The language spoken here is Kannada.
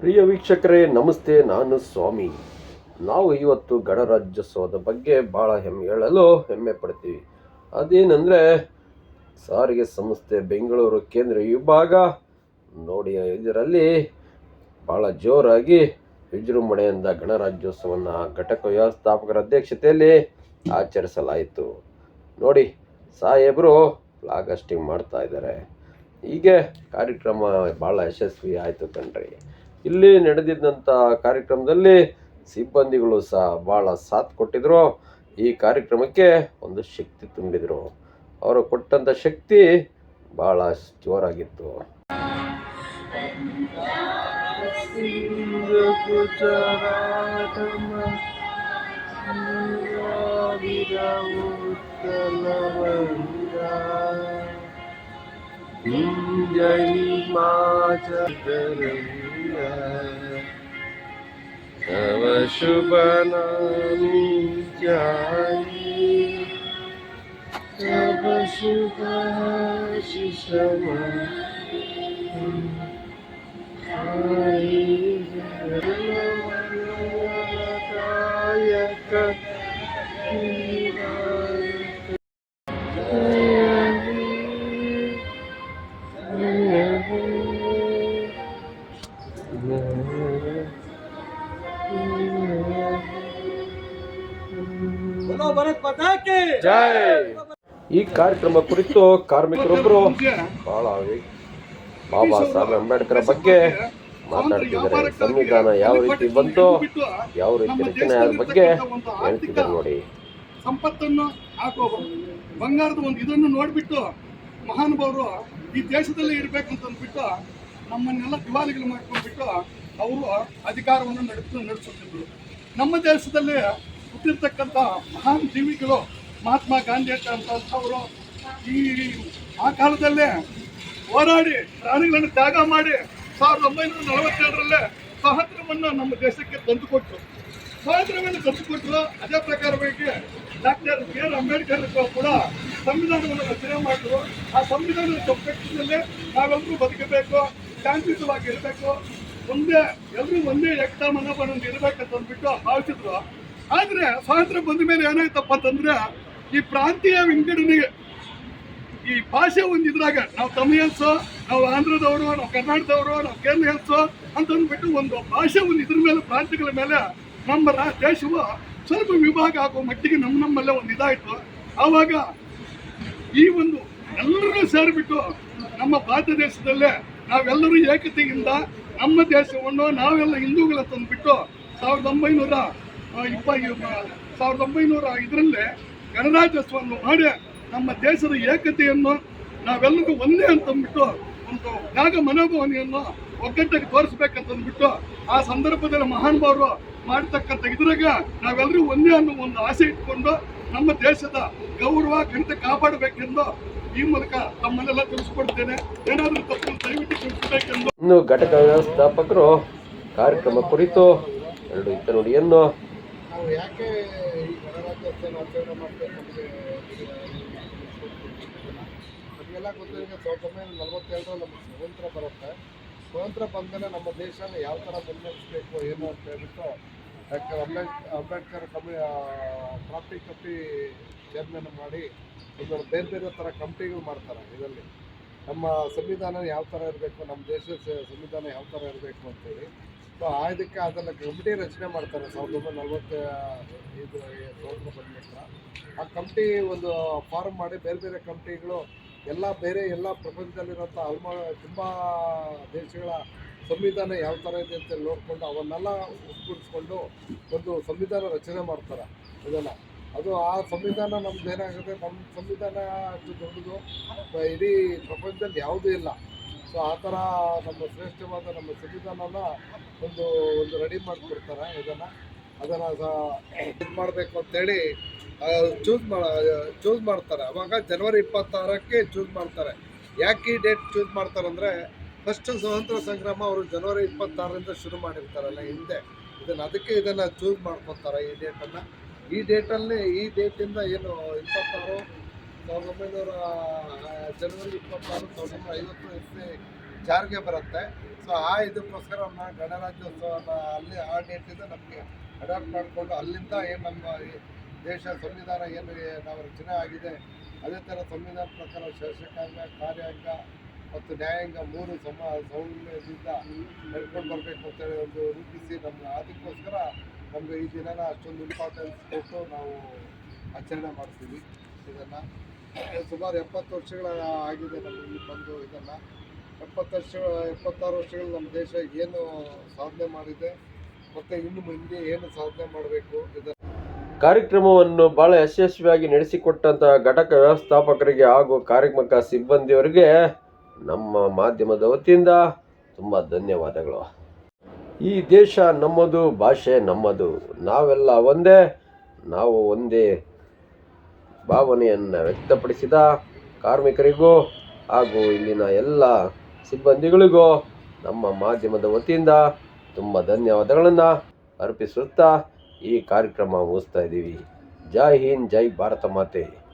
ಪ್ರಿಯ ವೀಕ್ಷಕರೇ, ನಮಸ್ತೆ, ನಾನು ಸ್ವಾಮಿ. ನಾವು ಇವತ್ತು ಗಣರಾಜ್ಯೋತ್ಸವದ ಬಗ್ಗೆ ಭಾಳ ಹೆಮ್ಮೆ, ಹೇಳಲು ಹೆಮ್ಮೆ ಪಡ್ತೀವಿ. ಅದೇನೆಂದರೆ, ಸಾರಿಗೆ ಸಂಸ್ಥೆ ಬೆಂಗಳೂರು ಕೇಂದ್ರ ವಿಭಾಗ ನೋಡಿ, ಇದರಲ್ಲಿ ಭಾಳ ಜೋರಾಗಿ ವಿಜೃಂಭಣೆಯಿಂದ ಗಣರಾಜ್ಯೋತ್ಸವವನ್ನು ಘಟಕ ವ್ಯವಸ್ಥಾಪಕರ ಅಧ್ಯಕ್ಷತೆಯಲ್ಲಿ ಆಚರಿಸಲಾಯಿತು. ನೋಡಿ, ಸಾಹೇಬರು ಫ್ಲಾಗ್ ಹಾಸ್ಟಿಂಗ್ ಮಾಡ್ತಾ ಇದ್ದಾರೆ. ಹೀಗೆ ಕಾರ್ಯಕ್ರಮ ಭಾಳ ಯಶಸ್ವಿ ಆಯಿತು ಕಣ್ರಿ. ಇಲ್ಲಿ ನಡೆದಿದ್ದಂಥ ಕಾರ್ಯಕ್ರಮದಲ್ಲಿ ಸಿಬ್ಬಂದಿಗಳು ಸಹ ಭಾಳ ಸಾಥ್ ಕೊಟ್ಟಿದ್ರು. ಈ ಕಾರ್ಯಕ್ರಮಕ್ಕೆ ಒಂದು ಶಕ್ತಿ ತುಂಬಿದರು. ಅವರು ಕೊಟ್ಟಂಥ ಶಕ್ತಿ ಭಾಳ ಜೋರಾಗಿತ್ತು. குஞ்சலி மாஜரங்க தவ சுபநாமி ஜாயி தவ சுபாசிஷமா ஆயி ஜனமனகாயக்க ಈ ಕಾರ್ಯಕ್ರಮ ಕುರಿತು ಕಾರ್ಮಿಕರೊಬ್ಬರು ಬಹಳ ಬಾಬಾ ಸಾಹೇಬ್ ಅಂಬೇಡ್ಕರ್ ಬಗ್ಗೆ ಮಾತಾಡ್ತಿದ್ದಾರೆ. ಸಂವಿಧಾನ ಯಾವ ರೀತಿ ಬಂತು ಯಾವ ರೀತಿ ರಚನೆ ಆದ ಬಗ್ಗೆ ಹೇಳ್ತಿದ್ದಾರೆ ನೋಡಿ. ಸಂಪತ್ತನ್ನು ಹಾಕೋ ಬಂಗಾರದ ಒಂದು ಇದನ್ನು ನೋಡ್ಬಿಟ್ಟು ಮಹಾನುಭಾವರು ಈ ದೇಶದಲ್ಲಿ ಇರ್ಬೇಕಂತ ಅಂದ್ಬಿಟ್ಟು ನಮ್ಮನ್ನೆಲ್ಲ ದಿವಾಲಿಗಳು ಮಾಡ್ಕೊಂಡ್ಬಿಟ್ಟು ಅವರು ಅಧಿಕಾರವನ್ನು ನಡೆಸ ನಡೆಸುತ್ತಿದ್ರು. ನಮ್ಮ ದೇಶದಲ್ಲಿ ಹುಟ್ಟಿರ್ತಕ್ಕಂಥ ಮಹಾನ್ ಜೀವಿಗಳು ಮಹಾತ್ಮ ಗಾಂಧಿ ಅಂತಂಥವರು ಈ ಆ ಕಾಲದಲ್ಲೇ ಹೋರಾಡಿ ಪ್ರಾಣಿಗಳನ್ನು ತ್ಯಾಗ ಮಾಡಿ ಸಾವಿರದ ಒಂಬೈನೂರ ನಲವತ್ತೆರಡರಲ್ಲೇ ಸ್ವಾತಂತ್ರ್ಯವನ್ನು ನಮ್ಮ ದೇಶಕ್ಕೆ ತಂದುಕೊಟ್ರು. ಸ್ವಾತಂತ್ರ್ಯವನ್ನು ತಂದುಕೊಟ್ರು. ಅದೇ ಪ್ರಕಾರವಾಗಿ ಡಾಕ್ಟರ್ ಬಿ ಆರ್ ಅಂಬೇಡ್ಕರ್ ಕೂಡ ಸಂವಿಧಾನವನ್ನು ರಚನೆ ಮಾಡಿದ್ರು. ಆ ಸಂವಿಧಾನದ ಚೌಕಟ್ಟಿನಲ್ಲಿ ನಾವೆಲ್ಲರೂ ಬದುಕಬೇಕು, ಶಾಂತಿಯುತವಾಗಿ ಇರಬೇಕು. ಒಂದೇ ಎಲ್ಲರೂ ಒಂದೇ ಏಕತಾ ಮನೋಭಾವನೆ ಇರಬೇಕಂತ ಅಂದ್ಬಿಟ್ಟು ಭಾವಿಸಿದ್ರು. ಆದ್ರೆ ಸ್ವಾತಂತ್ರ್ಯ ಬಂದ ಮೇಲೆ ಏನಾಯ್ತಪ್ಪ ಅಂತಂದ್ರೆ ಈ ಪ್ರಾಂತೀಯ ವಿಂಗಡಣೆಗೆ ಈ ಭಾಷೆ ಒಂದು ಇದ್ರಾಗ ನಾವು ತಮಿಳಿಯನ್ಸು ನಾವು ಆಂಧ್ರದವರು, ನಾವು ಕರ್ನಾಟಕದವರು, ನಾವು ಕೇರಳ ಅಂತ ಅಂದ್ಬಿಟ್ಟು ಒಂದು ಭಾಷೆ ಒಂದು ಇದ್ರ ಮೇಲೆ, ಪ್ರಾಂತ್ಯಗಳ ಮೇಲೆ ನಮ್ಮ ರಾ, ದೇಶವು ಸ್ವಲ್ಪ ವಿಭಾಗ ಆಗೋ ಮಟ್ಟಿಗೆ ನಮ್ಮ ನಮ್ಮಲ್ಲೇ ಒಂದು ಇದಾಯಿತು. ಆವಾಗ ಈ ಒಂದು ಎಲ್ಲರೂ ಸೇರಿಬಿಟ್ಟು ನಮ್ಮ ಭಾರತ ದೇಶದಲ್ಲೇ ನಾವೆಲ್ಲರೂ ಏಕತೆಯಿಂದ ನಮ್ಮ ದೇಶವನ್ನು ನಾವೆಲ್ಲ ಹಿಂದೂಗಳ ತಂದುಬಿಟ್ಟು ಸಾವಿರದ ಒಂಬೈನೂರ ಇಪ್ಪ ಸಾವಿರದ ಒಂಬೈನೂರ ಇದರಲ್ಲೇ ಗಣರಾಜ್ಯೋತ್ಸವವನ್ನು ಮಾಡಿ ನಮ್ಮ ದೇಶದ ಏಕತೆಯನ್ನು ನಾವೆಲ್ಲರೂ ಒಂದೇ ಅಂತಂದ್ಬಿಟ್ಟು ಒಂದು ತ್ಯಾಗ ಮನೋಭಾವನೆಯನ್ನು ಒಗ್ಗಟ್ಟಿಗೆ ತೋರಿಸ್ಬೇಕಂತಂದ್ಬಿಟ್ಟು ಆ ಸಂದರ್ಭದಲ್ಲಿ ಮಹಾನುಭಾವರು ಮಾಡ್ತಕ್ಕಂಥ ಇದ್ರಾಗ ನಾವೆಲ್ಲರೂ ಒಂದೇ ಅನ್ನೋ ಒಂದು ಆಸೆ ಇಟ್ಕೊಂಡು ನಮ್ಮ ದೇಶದ ಗೌರವ ಘನತೆ ಕಾಪಾಡಬೇಕೆಂದು ಈ ಮೂಲಕ ತಮ್ಮನ್ನೆಲ್ಲ ತಿಳಿಸ್ಕೊಡ್ತೇನೆ. ಏನಾದರೂ ತಪ್ಪು ದಯವಿಟ್ಟು ತಿಳಿಸಬೇಕೆಂದು. ಇನ್ನು ಘಟಕ ವ್ಯವಸ್ಥಾಪಕರು ಕಾರ್ಯಕ್ರಮ ಕುರಿತು ಎರಡು ಇತ್ತ ನುಡಿಯನ್ನು ನಾವು ಯಾಕೆ ಈ ಗಣರಾಜ್ಯೋತ್ಸವ ಆಚರಣೆ ಮಾಡ್ತೇವೆ ನಮಗೆ? ನಮಗೆಲ್ಲ ಗೊತ್ತಿದೆ ಸಾವಿರದ ಒಂಬೈನೂರ ನಲವತ್ತೇಳರಲ್ಲಿ ನಮಗೆ ಸ್ವತಂತ್ರ ಬರುತ್ತೆ. ಸ್ವತಂತ್ರ ಬಂದಮೇಲೆ ನಮ್ಮ ದೇಶನ ಯಾವ ಥರ ಮುನ್ನಡೆಸಬೇಕು, ಏನು ಅಂತ ಹೇಳ್ಬಿಟ್ಟು ಡಾಕ್ಟರ್ ಅಂಬೇಡ್, ಅಂಬೇಡ್ಕರ್ ಕಮಿ ಕ್ರಾಫ್ಟಿ ಕಮಿಟಿ ಚೇರ್ಮನ್ ಮಾಡಿ ಒಂದು ಬೇರೆ ಬೇರೆ ಥರ ಕಮಿಟಿಗಳು ಮಾಡ್ತಾರೆ ಇದರಲ್ಲಿ. ನಮ್ಮ ಸಂವಿಧಾನ ಯಾವ ಥರ ಇರಬೇಕು, ನಮ್ಮ ದೇಶದ ಸಂವಿಧಾನ ಯಾವ ಥರ ಇರಬೇಕು ಅಂತೇಳಿ. ಸೊ ಆ ಇದಕ್ಕೆ ಅದನ್ನು ಕಮಿಟಿ ರಚನೆ ಮಾಡ್ತಾರೆ, ಸಾವಿರದ ಒಂಬೈನೂರ ನಲ್ವತ್ತ, ಇದು ಸ್ವಾತಂತ್ರ್ಯ ಬಂದ ಆ ಕಮಿಟಿ ಒಂದು ಫಾರ್ಮ್ ಮಾಡಿ ಬೇರೆ ಬೇರೆ ಕಮಿಟಿಗಳು ಎಲ್ಲ ಬೇರೆ ಎಲ್ಲ ಪ್ರಪಂಚದಲ್ಲಿರೋಂಥ ಅಲ್ಮ, ತುಂಬ ದೇಶಗಳ ಸಂವಿಧಾನ ಯಾವ ಥರ ಇದೆ ಅಂತ ನೋಡಿಕೊಂಡು ಅವನ್ನೆಲ್ಲ ಒಗ್ಗೂಡಿಸ್ಕೊಂಡು ಒಂದು ಸಂವಿಧಾನ ರಚನೆ ಮಾಡ್ತಾರೆ ಇದನ್ನು. ಅದು ಆ ಸಂವಿಧಾನ ನಮ್ದು ಏನಾಗುತ್ತೆ ನಮ್ಮ ಸಂವಿಧಾನ ಅಷ್ಟು ದೊಡ್ಡದು ಇಡೀ ಪ್ರಪಂಚದಲ್ಲಿ ಯಾವುದೂ ಇಲ್ಲ. ಸೊ ಆ ಥರ ನಮ್ಮ ಶ್ರೇಷ್ಠವಾದ ನಮ್ಮ ಸಂವಿಧಾನನ ಒಂದು ಒಂದು ರೆಡಿ ಮಾಡಿಕೊಡ್ತಾರೆ ಇದನ್ನು. ಅದನ್ನು ಇದು ಮಾಡಬೇಕು ಅಂತೇಳಿ ಚೂಸ್ ಮಾಡ ಚೂಸ್ ಮಾಡ್ತಾರೆ. ಅವಾಗ ಜನವರಿ ಇಪ್ಪತ್ತಾರಕ್ಕೆ ಚೂಸ್ ಮಾಡ್ತಾರೆ. ಯಾಕೆ ಈ ಡೇಟ್ ಚೂಸ್ ಮಾಡ್ತಾರೆ ಅಂದರೆ ಫಸ್ಟ್ ಸ್ವಾತಂತ್ರ್ಯ ಸಂಗ್ರಾಮ ಅವರು ಜನವರಿ ಇಪ್ಪತ್ತಾರರಿಂದ ಶುರು ಮಾಡಿರ್ತಾರಲ್ಲ ಹಿಂದೆ. ಇದನ್ನು, ಅದಕ್ಕೆ ಇದನ್ನು ಚೂಸ್ ಮಾಡ್ಕೊತಾರೆ ಈ ಡೇಟನ್ನು ಈ ಡೇಟಲ್ಲಿ ಈ ಡೇಟಿಂದ ಏನು ಇಪ್ಪತ್ತಾರು ಸಾವಿರದ ಒಂಬೈನೂರ ಜನವರಿ ಇಪ್ಪತ್ತಾರು ಸಾವಿರದ ಒಂಬೈನೂರ ಐವತ್ತು ಇಸ್ವಿ ಜಾರಿಗೆ ಬರುತ್ತೆ. ಸೊ ಆ ಇದಕ್ಕೋಸ್ಕರ ನಾವು ಗಣರಾಜ್ಯೋತ್ಸವನ ಅಲ್ಲಿ ಆ ಡೇಟಿಂದ ನಮಗೆ ಅಡಾಪ್ಟ್ ಮಾಡಿಕೊಂಡು ಅಲ್ಲಿಂದ ಏನು ನಮ್ಮ ದೇಶ ಸಂವಿಧಾನ ಏನು ನಾವು ರಚನೆ ಆಗಿದೆ, ಅದೇ ಥರ ಸಂವಿಧಾನ ಪ್ರಕಾರ ಶಾಸಕಾಂಗ, ಕಾರ್ಯಾಂಗ ಮತ್ತು ನ್ಯಾಯಾಂಗ ಮೂರು ಸಮ, ಸೌಮ್ಯದಿಂದ ನಡ್ಕೊಂಡು ಬರಬೇಕು ಅಂತೇಳಿ ಒಂದು ರೂಪಿಸಿ ನಮ್ಮ ಅದಕ್ಕೋಸ್ಕರ ನಮಗೆ ಈ ದಿನನ ಅಷ್ಟೊಂದು ಇಂಪಾರ್ಟೆನ್ಸ್ ಕೊಟ್ಟು ನಾವು ಆಚರಣೆ ಮಾಡ್ತೀವಿ ಇದನ್ನು. ಸುಮಾರು ಎಪ್ಪತ್ತು ವರ್ಷಗಳ ಆಗಿದೆ ನಮಗೆ ಬಂದು ಇದನ್ನು. ಎಪ್ಪತ್ತು ವರ್ಷ, ಎಪ್ಪತ್ತಾರು ವರ್ಷಗಳು ನಮ್ಮ ದೇಶ ಏನು ಸಾಧನೆ ಮಾಡಿದೆ, ಮತ್ತು ಇನ್ನು ಮುಂದೆ ಏನು ಸಾಧನೆ ಮಾಡಬೇಕು ಇದನ್ನು. ಕಾರ್ಯಕ್ರಮವನ್ನು ಬಹಳ ಯಶಸ್ವಿಯಾಗಿ ನಡೆಸಿಕೊಟ್ಟಂತಹ ಘಟಕ ವ್ಯವಸ್ಥಾಪಕರಿಗೆ ಹಾಗೂ ಕಾರ್ಯಕ್ರಮಕ ಸಿಬ್ಬಂದಿಯವರಿಗೆ ನಮ್ಮ ಮಾಧ್ಯಮದ ವತಿಯಿಂದ ತುಂಬ ಧನ್ಯವಾದಗಳು. ಈ ದೇಶ ನಮ್ಮದು, ಭಾಷೆ ನಮ್ಮದು. ನಾವೆಲ್ಲ ಒಂದೇ, ನಾವು ಒಂದೇ ಭಾವನೆಯನ್ನು ವ್ಯಕ್ತಪಡಿಸಿದ ಕಾರ್ಮಿಕರಿಗೂ ಹಾಗೂ ಇಲ್ಲಿನ ಎಲ್ಲ ಸಿಬ್ಬಂದಿಗಳಿಗೂ ನಮ್ಮ ಮಾಧ್ಯಮದ ವತಿಯಿಂದ ತುಂಬ ಧನ್ಯವಾದಗಳನ್ನು ಅರ್ಪಿಸುತ್ತಾ ಈ ಕಾರ್ಯಕ್ರಮ ಮುಗಿಸ್ತಾ ಇದ್ದೀವಿ. ಜೈ ಹಿಂದ್, ಜೈ ಭಾರತ ಮಾತೆ.